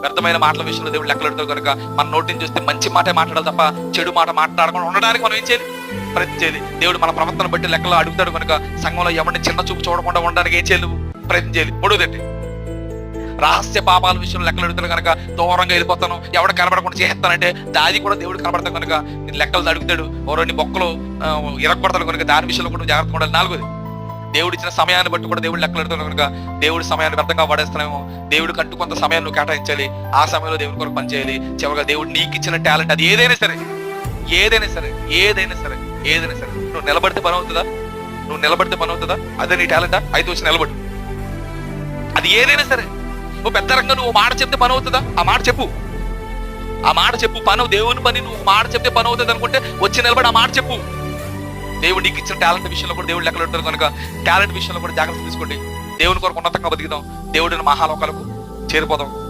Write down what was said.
వ్యర్థమైన మాటల విషయంలో దేవుడు లెక్కలెడతాడు కనుక మన నోటిని చూస్తే మంచి మాటే మాట్లాడాలి తప్ప చెడు మాట మాట్లాడకుండా ఉండడానికి మనం ఏం చేయాలి? ప్రయత్నం చేయాలి. దేవుడు మన ప్రవర్తన బట్టి లెక్కలు అడుగుతాడు కనుక సంఘంలో ఎవరిని చిన్న చూపు చూడకుండా ఉండడానికి ఏం చేయలేవు ప్రయత్నం చేయాలి. మూడోదండి రహస్య పాపాల విషయంలో లెక్కలు అడుగుతాడు కనుక దూరంగా వెళ్ళిపోతాను. ఎవడ కనబడకుండా చేస్తానంటే దాది కూడా దేవుడు కనబడతాను కనుక లెక్కలు అడుగుతాడు. ఎవరో నీ బొక్కలు ఆ, ఇరగొడతాడు కనుక దాని విషయంలో కూడా జాగ్రత్తగా ఉండాలి. నాలుగోది దేవుడు ఇచ్చిన సమయాన్ని బట్టి కూడా దేవుడు లెక్కలు కనుక దేవుడి సమయాన్ని వ్యర్థంగా పడేస్తున్నామో దేవుడు కంటూ కొంత సమయాన్ని నువ్వు కేటాయించాలి. ఆ సమయంలో దేవుడి కొరకు పనిచేయాలి. చివరిగా దేవుడు నీకు ఇచ్చిన టాలెంట్ అది ఏదైనా సరే. ఏదైనా సరే ఏదైనా సరే ఏదైనా సరే. నువ్వు నిలబడితే పని అవుతుందా? నువ్వు నిలబడితే పని అవుతుందా? అదే నీ టాలెంటా? అయితే వచ్చి నిలబడు. అది ఏదైనా సరే. నువ్వు పెద్ద రంగా నువ్వు మాట చెప్తే పని అవుతుందా? ఆ మాట చెప్పు. ఆ మాట చెప్పు. పను దేవుని పని నువ్వు మాట చెప్తే పని అవుతుంది అనుకుంటే వచ్చి నిలబడి ఆ మాట చెప్పు. దేవుడు నీకు ఇచ్చిన టాలెంట్ విషయంలో కూడా దేవుడు లెక్కలు ఉంటారు కనుక టాలెంట్ విషయంలో కూడా జాగ్రత్త తీసుకోండి. దేవుని కొరకు ఉన్నతంగా బతికిదాం. దేవుడిని మహాలోకాలకు చేరిపోదాం.